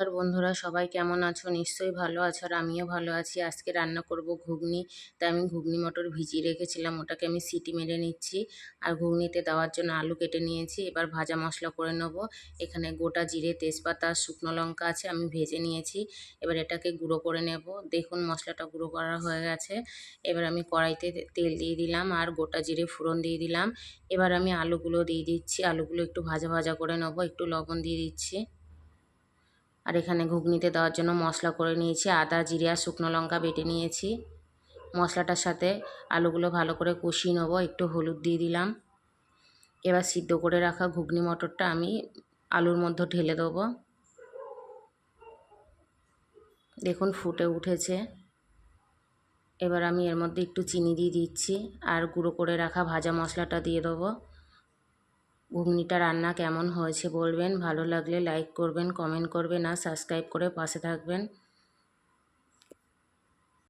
আর বন্ধুরা, সবাই কেমন আছো? নিশ্চয়ই ভালো আছো আর আমিও ভালো আছি। আজকে রান্না করব ঘুগনি, তাই আমি ঘুগনি মটর ভিজিয়ে রেখেছিলাম, ওটাকে আমি সিটি মেরে নিচ্ছি আর ঘুগনিতে দেওয়ার জন্য আলু কেটে নিয়েছি। এবার ভাজা মশলা করে নেব। এখানে গোটা জিরে, তেজপাতা, শুকনো লঙ্কা আছে, আমি ভেজে নিয়েছি। এবার এটাকে গুঁড়ো করে নেব। দেখুন মশলাটা গুঁড়ো করা হয়ে গেছে। এবার আমি কড়াইতে তেল দিয়ে দিলাম আর গোটা জিরে ফোড়ন দিয়ে দিলাম। এবার আমি আলুগুলো দিয়ে দিচ্ছি। আলুগুলো একটু ভাজা ভাজা করে নেব। একটু লবণ দিয়ে দিচ্ছি। আর এখানে ঘুগনিতে দেওয়ার জন্য মশলা করে নিয়েছি, আদা, জিরে শুকনো লঙ্কা বেটে নিয়েছি। মশলাটার সাথে আলুগুলো ভালো করে কষিয়ে নেব, একটু হলুদ দিয়ে দিলাম। এবার সিদ্ধ করে রাখা ঘুগনি মটরটা আমি আলুর মধ্যে ঢেলে দেবো। দেখুন ফুটে উঠেছে। এবার আমি এর মধ্যে একটু চিনি দিয়ে দিচ্ছি আর গুঁড়ো করে রাখা ভাজা মশলাটা দিয়ে দেবো। ঘুগনিটা রান্না কেমন হয়েছে বলবেন? ভালো লাগলে লাইক করবেন কমেন্ট করবেন আর সাবস্ক্রাইব করে পাশে থাকবেন।